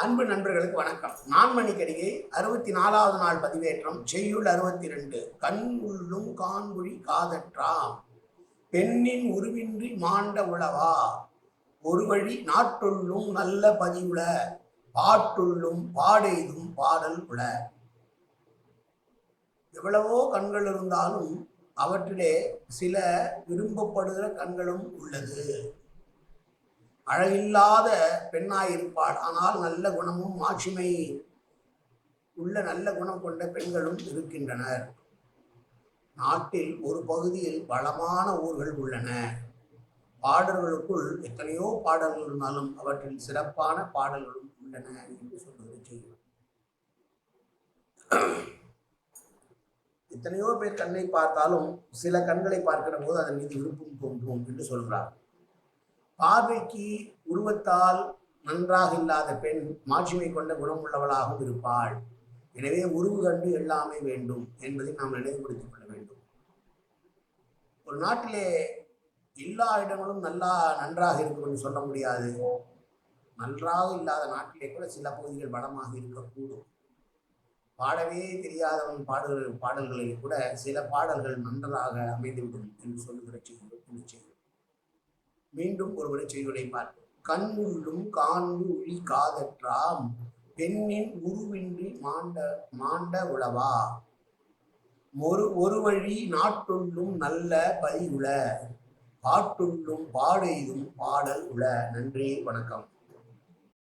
அன்பு நண்பர்களுக்கு வணக்கம். நான்மணி கடிகை அறுபத்தி நாலாவது நாள் பதிவேற்றம். செய்யுள் அறுபத்தி ரெண்டு கண் உள்ளும் காண்குழி காதற்றாம். பெண்ணின் உருவின்றி மாண்ட உளவா. ஒரு வழி நாட்டுள்ளும் நல்ல பதிவுல பாட்டுள்ளும் பாடெய்தும் பாடல் உள எவ்வளவோ கண்கள் இருந்தாலும் அவற்றிலே சில விரும்பப்படுகிற கண்களும் உள்ளது. அழகில்லாத பெண்ணாயிருப்பாள். ஆனால் நல்ல குணமும் மாட்சிமை உள்ள நல்ல குணம் கொண்ட பெண்களும் இருக்கின்றனர். நாட்டில் ஒரு பகுதியில் வளமான ஊர்கள் உள்ளன. பாடல்களுக்குள் எத்தனையோ பாடல்கள் இருந்தாலும் அவற்றில் சிறப்பான பாடல்களும் உள்ளன என்று சொல்வது செய்யும். எத்தனையோ பேர் கண்ணை பார்த்தாலும் சில கண்களை பார்க்கிற போது அதன் மீது விருப்பம் தோன்றும் என்று சொல்கிறார் பார்வைக்கு உருவத்தால் நன்றாக இல்லாத பெண் மாட்சிமை கொண்ட குணமுள்ளவளாகவும் இருப்பாள். எனவே உருவு கண்டு எல்லாமே வேண்டும் என்பதை நாம் நினைவுபடுத்திக் கொள்ள வேண்டும். ஒரு நாட்டிலே எல்லா இடங்களும் நல்லா நன்றாக இருக்கும் என்று சொல்ல முடியாது. நன்றாக இல்லாத நாட்டிலே கூட சில பகுதிகள் வளமாக இருக்கக்கூடும். பாடவே தெரியாதவன் பாடுகிற பாடல்களில் கூட சில பாடல்கள் நன்றாக அமைந்துவிடும் என்று சொல்லுகிற செய்யும் இந்த மீண்டும் ஒருவரை செய்வதை பார்ப்போம். கண் உள்ளும் காண்பு ஒளி காதற்றாம் பெண்ணின் உருவின்றி மாண்ட மாண்ட உளவா? ஒரு ஒரு வழி நாட்டுள்ளும் நல்ல பதிவுள பாட்டுள்ளும் பாடெய்தும் பாடல் உள. நன்றி வணக்கம்.